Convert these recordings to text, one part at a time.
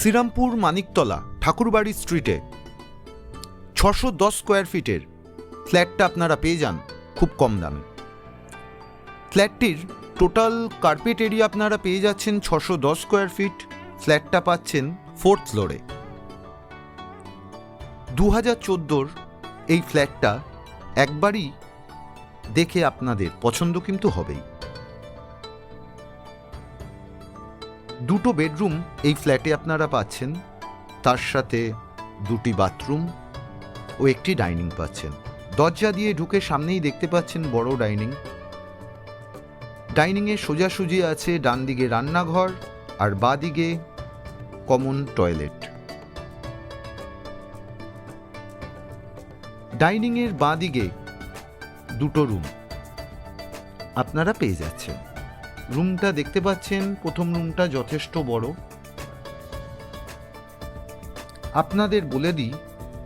শ্রীরামপুর মানিকতলা ঠাকুরবাড়ি স্ট্রিটে। ছশো দশ স্কোয়ার ফিটের ফ্ল্যাটটা আপনারা পেয়ে যান খুব কম দামে। ফ্ল্যাটটির টোটাল কার্পেট এরিয়া আপনারা পেয়ে যাচ্ছেন ছশো দশ স্কোয়ার ফিট ফ্ল্যাটটা পাচ্ছেন ফোর্থ ফ্লোরে দু হাজার চোদ্দোর এই ফ্ল্যাটটা একবারই দেখে আপনাদের পছন্দ কিন্তু হবেই। দুটো বেডরুম এই ফ্ল্যাটে আপনারা পাচ্ছেন। তার সাথে দুটি বাথরুম ও একটি ডাইনিং পাচ্ছেন। দরজা দিয়ে ঢুকে সামনেই দেখতে পাচ্ছেন বড় ডাইনিং। ডাইনিংয়ে সোজাসুজি আছে ডান দিকে রান্নাঘর আর বাঁ দিকে কমন টয়লেট। ডাইনিংয়ের বাঁ দিকে দুটো রুম। আপনারা পেয়ে যাচ্ছেন। রুমটা দেখতে পাচ্ছেন, প্রথম রুমটা যথেষ্ট বড়। আপনাদের বলে দিই,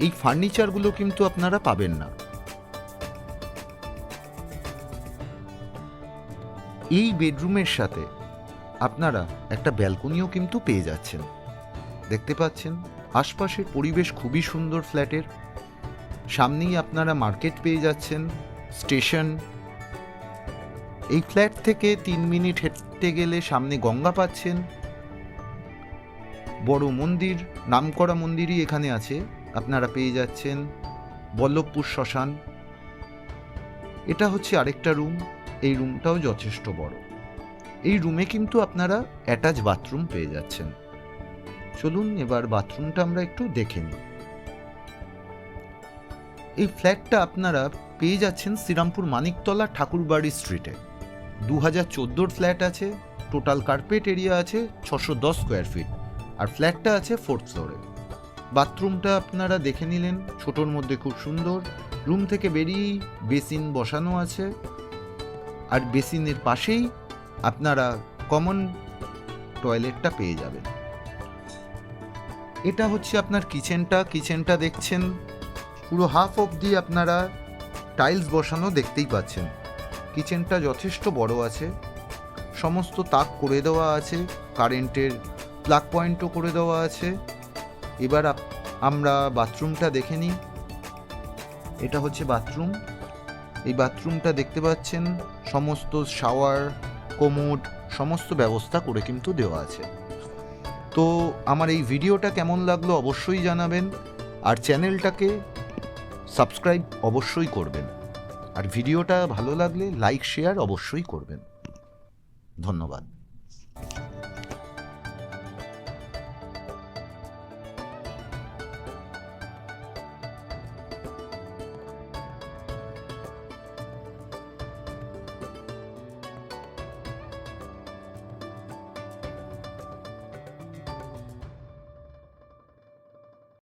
এই ফার্নিচারগুলো কিন্তু আপনারা পাবেন না। এই বেডরুমের সাথে আপনারা একটা ব্যালকনিও কিন্তু পেয়ে যাচ্ছেন। দেখতে পাচ্ছেন, আশপাশের পরিবেশ খুবই সুন্দর ফ্ল্যাটের। সামনেই আপনারা মার্কেট পেয়ে যাচ্ছেন, স্টেশন এই ফ্ল্যাট থেকে তিন মিনিট হেঁটে গেলে সামনে গঙ্গা পাচ্ছেন। বড় মন্দির, নামকরা মন্দিরই এখানে আছে। আপনারা পেয়ে যাচ্ছেন বল্লভপুর শ্মশান। এটা হচ্ছে আরেকটা রুম। এই রুমটাও যথেষ্ট বড়। এই রুমে কিন্তু আপনারা অ্যাটাচ বাথরুম পেয়ে যাচ্ছেন। চলুন এবার বাথরুমটা আমরা একটু দেখে নিই। এই ফ্ল্যাটটা আপনারা পেয়ে যাচ্ছেন শ্রীরামপুর মানিকতলা ঠাকুরবাড়ি স্ট্রিটে। দু হাজার চোদ্দোর ফ্ল্যাট আছে, টোটাল কার্পেট এরিয়া আছে ছশো দশ স্কোয়ার ফিট, আর ফ্ল্যাটটা আছে ফোর্থ ফ্লোরে। বাথরুমটা আপনারা দেখে নিলেন, ছোটোর মধ্যে খুব সুন্দর। রুম থেকে বেরিয়েই বেসিন বসানো আছে, আর বেসিনের পাশেই আপনারা কমন টয়লেটটা পেয়ে যাবেন। এটা হচ্ছে আপনার কিচেনটা কিচেনটা দেখছেন, পুরো হাফ অবধি আপনারা টাইলস বসানো দেখতেই পাচ্ছেন। কিচেনটা যথেষ্ট বড় আছে। সমস্ত তাক করে দেওয়া আছে, কারেন্টের প্লাগ পয়েন্টও করে দেওয়া আছে। এবার আমরা বাথরুমটা দেখে নিই। এটা হচ্ছে বাথরুম। এই বাথরুমটা দেখতে পাচ্ছেন, সমস্ত শাওয়ার কোমোড সমস্ত ব্যবস্থা করে কিন্তু দেওয়া আছে। তো আমার এই ভিডিওটা কেমন লাগল অবশ্যই জানাবেন, আর চ্যানেলটাকে সাবস্ক্রাইব অবশ্যই করবেন। আর ভিডিওটা ভালো লাগলে লাইক শেয়ার অবশ্যই করবেন। ধন্যবাদ।